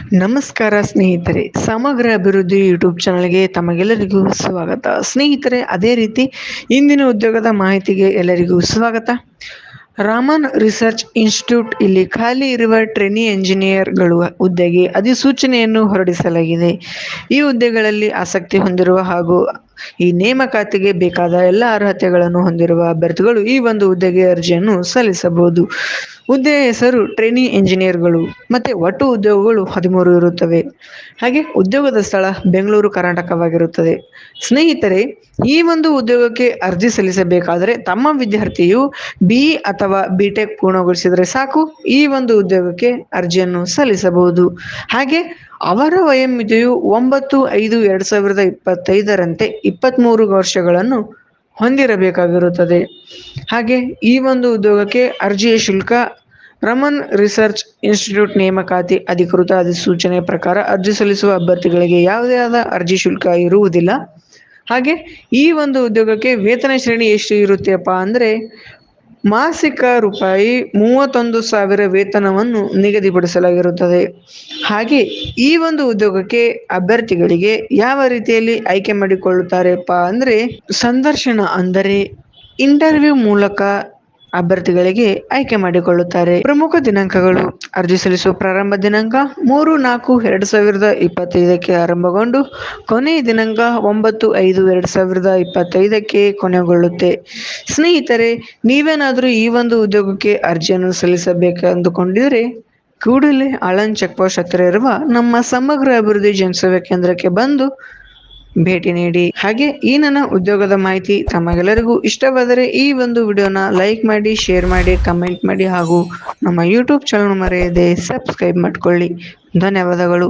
ನಮಸ್ಕಾರ ಸ್ನೇಹಿತರೆ, ಸಮಗ್ರ ಅಭಿವೃದ್ಧಿ ಯೂಟ್ಯೂಬ್ ಚಾನಲ್ಗೆ ತಮಗೆಲ್ಲರಿಗೂ ಸ್ವಾಗತ. ಸ್ನೇಹಿತರೆ, ಅದೇ ರೀತಿ ಇಂದಿನ ಉದ್ಯೋಗದ ಮಾಹಿತಿಗೆ ಎಲ್ಲರಿಗೂ ಸ್ವಾಗತ. ರಾಮನ್ ರಿಸರ್ಚ್ ಇನ್ಸ್ಟಿಟ್ಯೂಟ್ ಇಲ್ಲಿ ಖಾಲಿ ಇರುವ ಟ್ರೈನಿ ಎಂಜಿನಿಯರ್ಗಳು ಹುದ್ದೆಗೆ ಅಧಿಸೂಚನೆಯನ್ನು ಹೊರಡಿಸಲಾಗಿದೆ. ಈ ಹುದ್ದೆಗಳಲ್ಲಿ ಆಸಕ್ತಿ ಹೊಂದಿರುವ ಹಾಗೂ ಈ ನೇಮಕಾತಿಗೆ ಬೇಕಾದ ಎಲ್ಲ ಅರ್ಹತೆಗಳನ್ನು ಹೊಂದಿರುವ ಅಭ್ಯರ್ಥಿಗಳು ಈ ಒಂದು ಹುದ್ದೆಗೆ ಅರ್ಜಿಯನ್ನು ಸಲ್ಲಿಸಬಹುದು. ಹುದ್ದೆಯ ಹೆಸರು ಟ್ರೈನಿ ಇಂಜಿನಿಯರ್ಗಳು ಮತ್ತೆ ಒಟ್ಟು ಉದ್ಯೋಗಗಳು ಹದಿಮೂರು ಇರುತ್ತವೆ. ಹಾಗೆ ಉದ್ಯೋಗದ ಸ್ಥಳ ಬೆಂಗಳೂರು, ಕರ್ನಾಟಕವಾಗಿರುತ್ತದೆ. ಸ್ನೇಹಿತರೆ, ಈ ಒಂದು ಉದ್ಯೋಗಕ್ಕೆ ಅರ್ಜಿ ಸಲ್ಲಿಸಬೇಕಾದರೆ ತಮ್ಮ ವಿದ್ಯಾರ್ಥಿಯು ಬಿ ಅಥವಾ ಬಿ ಟೆಕ್ ಪೂರ್ಣಗೊಳಿಸಿದರೆ ಸಾಕು. ಈ ಒಂದು ಉದ್ಯೋಗಕ್ಕೆ ಅರ್ಜಿಯನ್ನು ಸಲ್ಲಿಸಬಹುದು. ಹಾಗೆ ಅವರ ವಯೋಮಿತಿಯು ಒಂಬತ್ತು ಐದು ಎರಡ್ ಸಾವಿರದ ಇಪ್ಪತ್ತೈದರಂತೆ ಇಪ್ಪತ್ತ್ಮೂರು ವರ್ಷಗಳನ್ನು ಹೊಂದಿರಬೇಕಾಗಿರುತ್ತದೆ. ಹಾಗೆ ಈ ಒಂದು ಉದ್ಯೋಗಕ್ಕೆ ಅರ್ಜಿಯ ಶುಲ್ಕ ರಮನ್ ರಿಸರ್ಚ್ ಇನ್ಸ್ಟಿಟ್ಯೂಟ್ ನೇಮಕಾತಿ ಅಧಿಕೃತ ಅಧಿಸೂಚನೆ ಪ್ರಕಾರ ಅರ್ಜಿ ಸಲ್ಲಿಸುವ ಅಭ್ಯರ್ಥಿಗಳಿಗೆ ಯಾವುದೇ ಆದ ಅರ್ಜಿ ಶುಲ್ಕ ಇರುವುದಿಲ್ಲ. ಹಾಗೆ ಈ ಒಂದು ಉದ್ಯೋಗಕ್ಕೆ ವೇತನ ಶ್ರೇಣಿ ಎಷ್ಟು ಇರುತ್ತೆಪ್ಪ ಅಂದರೆ ಮಾಸಿಕ ರೂಪಾಯಿ ಮೂವತ್ತೊಂದು ಸಾವಿರ ವೇತನವನ್ನು ನಿಗದಿಪಡಿಸಲಾಗಿರುತ್ತದೆ. ಹಾಗೆ ಈ ಒಂದು ಉದ್ಯೋಗಕ್ಕೆ ಅಭ್ಯರ್ಥಿಗಳಿಗೆ ಯಾವ ರೀತಿಯಲ್ಲಿ ಆಯ್ಕೆ ಮಾಡಿಕೊಳ್ಳುತ್ತಾರೆಪ್ಪ ಅಂದರೆ ಸಂದರ್ಶನ ಅಂದರೆ ಇಂಟರ್ವ್ಯೂ ಮೂಲಕ ಅಭ್ಯರ್ಥಿಗಳಿಗೆ ಆಯ್ಕೆ ಮಾಡಿಕೊಳ್ಳುತ್ತಾರೆ. ಪ್ರಮುಖ ದಿನಾಂಕಗಳು ಅರ್ಜಿ ಸಲ್ಲಿಸುವ ಪ್ರಾರಂಭ ದಿನಾಂಕ ಮೂರು ನಾಲ್ಕು ಎರಡು ಸಾವಿರದ ಇಪ್ಪತ್ತೈದಕ್ಕೆ ಆರಂಭಗೊಂಡು ಕೊನೆಯ ದಿನಾಂಕ ಒಂಬತ್ತು ಐದು ಎರಡು ಸಾವಿರದ ಇಪ್ಪತ್ತೈದಕ್ಕೆ ಕೊನೆಗೊಳ್ಳುತ್ತೆ. ಸ್ನೇಹಿತರೆ, ನೀವೇನಾದರೂ ಈ ಒಂದು ಉದ್ಯೋಗಕ್ಕೆ ಅರ್ಜಿಯನ್ನು ಸಲ್ಲಿಸಬೇಕೆಂದುಕೊಂಡಿದ್ರೆ ಕೂಡಲೇ ಆಳನ್ ಚೆಕ್ ಹತ್ತಿರ ಇರುವ ನಮ್ಮ ಸಮಗ್ರ ಅಭಿವೃದ್ಧಿ ಜನಸೇವಾ ಕೇಂದ್ರಕ್ಕೆ ಬಂದು ಭೇಟಿ ನೀಡಿ. ಹಾಗೆ ಈ ನನ್ನ ಉದ್ಯೋಗದ ಮಾಹಿತಿ ತಮಗೆಲ್ಲರಿಗೂ ಇಷ್ಟವಾದರೆ ಈ ಒಂದು ವಿಡಿಯೋನ ಲೈಕ್ ಮಾಡಿ, ಶೇರ್ ಮಾಡಿ, ಕಮೆಂಟ್ ಮಾಡಿ ಹಾಗೂ ನಮ್ಮ ಯೂಟ್ಯೂಬ್ ಚಾನಲ್ ಮರೆಯದೆ ಸಬ್ಸ್ಕ್ರೈಬ್ ಮಾಡಿಕೊಳ್ಳಿ. ಧನ್ಯವಾದಗಳು.